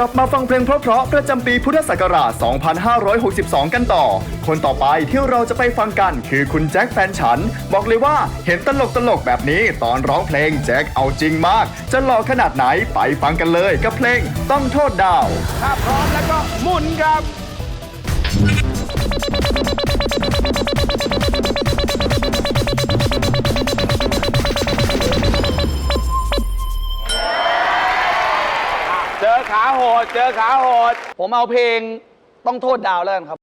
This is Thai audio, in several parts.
กลับมาฟังเพลงเพราะๆประจำปีพุทธศักราช 2562 กันต่อ คนต่อไปที่เราจะไปฟังกันคือคุณแจ็คแฟนฉัน บอกเลยว่าเห็นตลกตลกแบบนี้ตอนร้องเพลงแจ็คเอาจริงมาก จะหล่อขนาดไหนไปฟังกันเลยกับเพลงต้องโทษดาว ถ้าพร้อมแล้วก็หมุนครับ โหด เจอขาโหด ผมเอาเพลงต้องโทษดาวแล้วกันครับ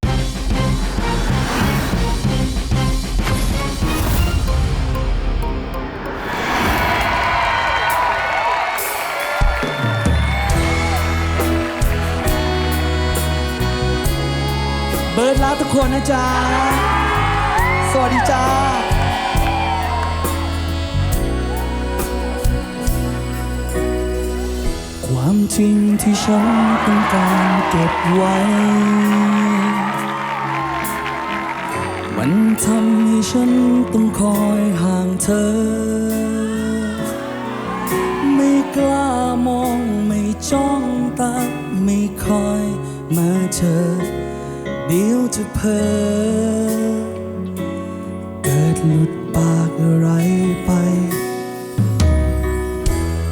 เบิร์ดรักทุกคนนะจ๊ะ สวัสดีจ้า ความจริงที่ฉันต้องการเก็บไว้ มันทำให้ฉันต้องคอยห่างเธอ ไม่กล้ามองไม่จ้องตาไม่คอยมาเจอ เดี๋ยวจะเพ้อเกิดหลุดปากอะไรไป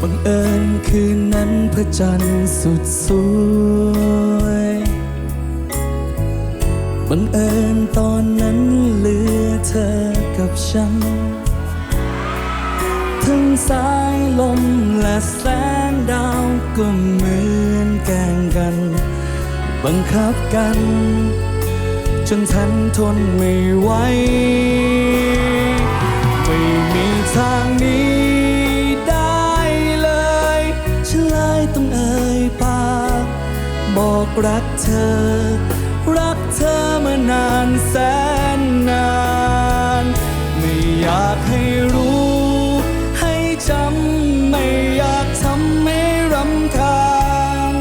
บังเอิญคืนนั้น พระจันทร์สุดสวยบังเอิญตอนนั้นเหลือเธอกับฉัน ทั้งสายลมและแสงดาวก็เหมือนแกล้งกัน บังคับกัน จนฉันทนไม่ไหวไม่มีทางนี้ รักเธอ รักเธอมานานแสนนาน ไม่อยากให้รู้ ให้จำไม่อยากทำให้รำคาญ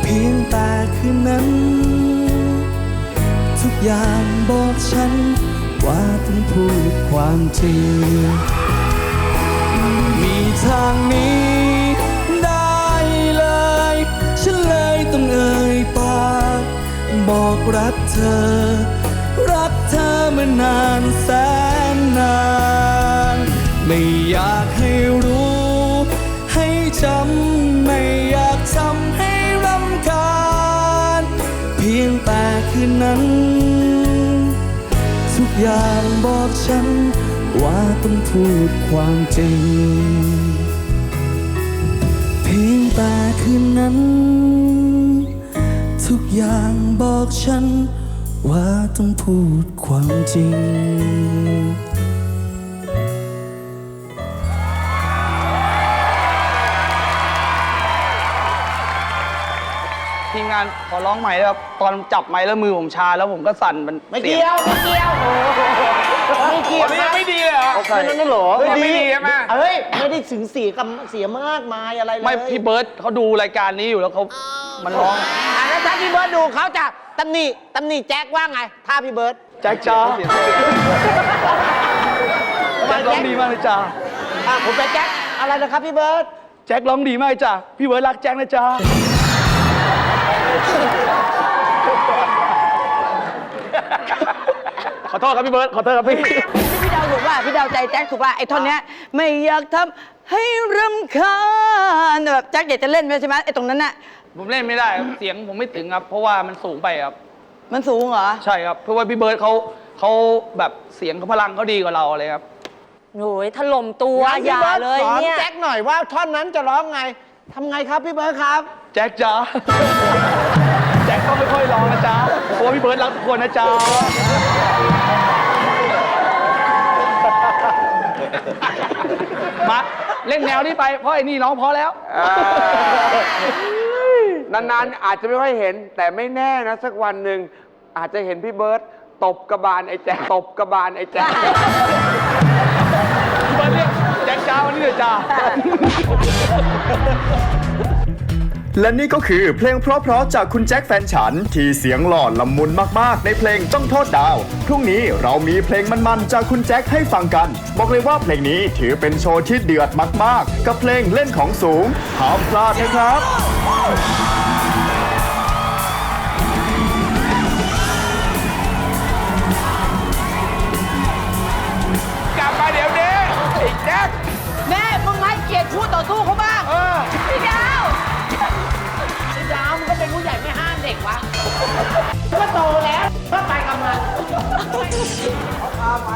เพียงแต่คืนนั้น ทุกอย่างบอกฉัน ว่าต้องพูดความจริงมีทางนี้ บอกรักเธอ รักเธอมานานแสนนาน ไม่อยากให้รู้ ให้จำไม่อยากทำให้รำคาญ เพียงแต่คืนนั้น ทุกอย่างบอกฉัน ว่าต้องพูดความจริง เพียงแต่คืนนั้น ทุกอย่างบอกฉัน ว่าต้องพูดความจริง ทีมงานขอร้องใหม่ด้วยครับตอนจับไม้แล้วมือผมชาแล้วผมก็สั่นมันไม่เกี่ยว ไม่เกี่ยว ไม่เกี่ยววันนี้ยังไม่ดี เลยเหรอไม่นั่นหรอยังไม่ดีใช่ไหมเอ้ยไม่ได้ถึงเสียกับเสียมากมายอะไรเลยไม่พี่เบิร์ตเขาดูรายการนี้อยู่แล้วเขามันร้องอะแล้วถ้าพี่เบิร์ดดูเขาจะตำหนิตำหนิแจ็คว่าไง ถ้าพี่เบิร์ดแจ็คจ้าแจ็คร้องดีมากเลยจ้าอะผมเป็นแจ็คอะไรนะครับพี่เบิร์ดแจ็คร้องดีมากเลยจ้าพี่เบิร์ตรักแจ็คนะจ้าขอโทษครับพี่เบิร์ตขอโทษครับพี่พี่ดาวถูก ป่ะพี่ดาวใจแจ็คถูกป่ะไอ้ท่อนเนี้ยไม่อยากทำให้รำคาญแบบแจ็คอยากจะเล่นไหมใช่ไหมไอ้ตรงนั้นน่ะผมเล่นไม่ได้ครับเสียงผมไม่ถึงครับ เพราะว่ามันสูงไปครับ มันสูงเหรอใช่ครับ เพราะว่าพี่เบิร์ตเขาเขาแบบเสียงเขาพลังเขาดีกว่าเราเลยครับ โอ้ยถล่มตัวงั้นอพี่ย่าบิร์ดเลยสอนเนี่ย แจ็คหน่อยว่าท่อนนั้นจะร้องไงทำไงครับพี่เบิร์ดครับ แจ็คจ้าแจ็คก็ไม่ค่อยร้องนะจ๊ะเพราะว่าพี่เบิร์ตรักทุกคนนะจ๊ะ มาเล่นแนวนี้ไปเพราะไอ้นี่ร้องเพอแล้ว นานๆอาจจะไม่ค่อยเห็น แต่ไม่แน่นะ สักวันหนึ่งอาจจะเห็นพี่เบิร์ตตบกระบาลไอ้แจ๊คตบกระบาลไอ้แจ๊คพี่เบิร์ตเรียกแจ็คจ้าวันนี้เลยจ้า และนี่ก็คือเพลงเพราะๆจากคุณแจ็คแฟนฉัน ที่เสียงหล่อละมุนมากๆ ในเพลงต้องโทษดาว พรุ่งนี้เรามีเพลงมันๆ จากคุณแจ็คให้ฟังกัน บอกเลยว่าเพลงนี้ถือเป็นโชว์ที่เดือดมากๆ กับเพลงเล่นของสูงห้ามพลาดนะครับ ก็โตแล้วก็ไปกับมันเขาพาไป